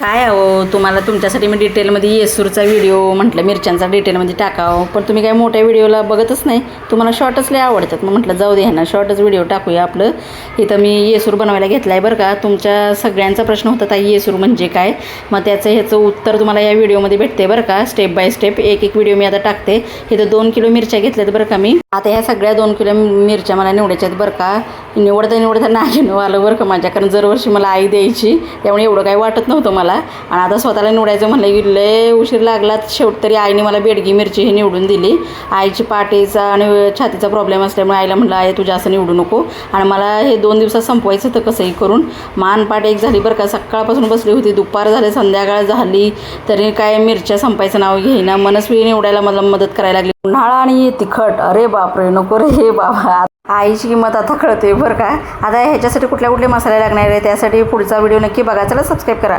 काय अहो तुम्हाला तुमच्यासाठी मी डिटेलमध्ये येसूरचा व्हिडिओ म्हटलं मिरच्यांचा डिटेलमध्ये टाकावं. पण तुम्ही काय मोठ्या व्हिडिओला बघतच नाही. तुम्हाला शॉर्टच लय आवडतात. मग म्हटलं जाऊ दे ह्यांना शॉर्टच व्हिडिओ टाकूया आपलं. इथं मी येसूर बनवायला घेतला आहे बरं का. तुमच्या सगळ्यांचा प्रश्न होता ताई येसूर म्हणजे काय? मग त्याचं ह्याचं उत्तर तुम्हाला या व्हिडिओमध्ये भेटते बरं का. स्टेप बाय स्टेप एक एक व्हिडिओ मी आता टाकते. इथं दोन किलो मिरच्या घेतल्यात बरं का मी. आता ह्या सगळ्या दोन किलो मिरच्या मला निवडायच्या आहेत बरं का. निवडता निवडता नागिनो आलं बरं का माझ्या. कारण दरवर्षी मला आई द्यायची. त्यामुळे एवढं काही वाटत नव्हतं मला. आणि आता स्वतःला निवडायचं म्हणलं की लय उशीर लागला. शेवट तरी आईने मला बेडगी मिरची ही निवडून दिली. आईची पाठीचा आणि छातीचा प्रॉब्लेम असल्यामुळे आईला म्हटलं आई तुझ्या असं निवडू नको. आणि मला हे दोन दिवसात संपवायचं होतं कसंही करून. मान पाठ एक झाली बरं का. सकाळपासून बसली होती. दुपार झाले संध्याकाळ झाली. तरी काय मिरच्या संपायचं नाव घेईना. मनस्वी निवडायला मला मदत करायला लागली. उन्हाळा आणि तिखट. अरे बापरे नको रे हे बाबा. आईची किंमत आता कळते बरं का. आता ह्याच्यासाठी कुठल्या कुठले मसाले लागणार आहे त्यासाठी पुढचा व्हिडिओ नक्की बघा. चला सबस्क्राईब करा.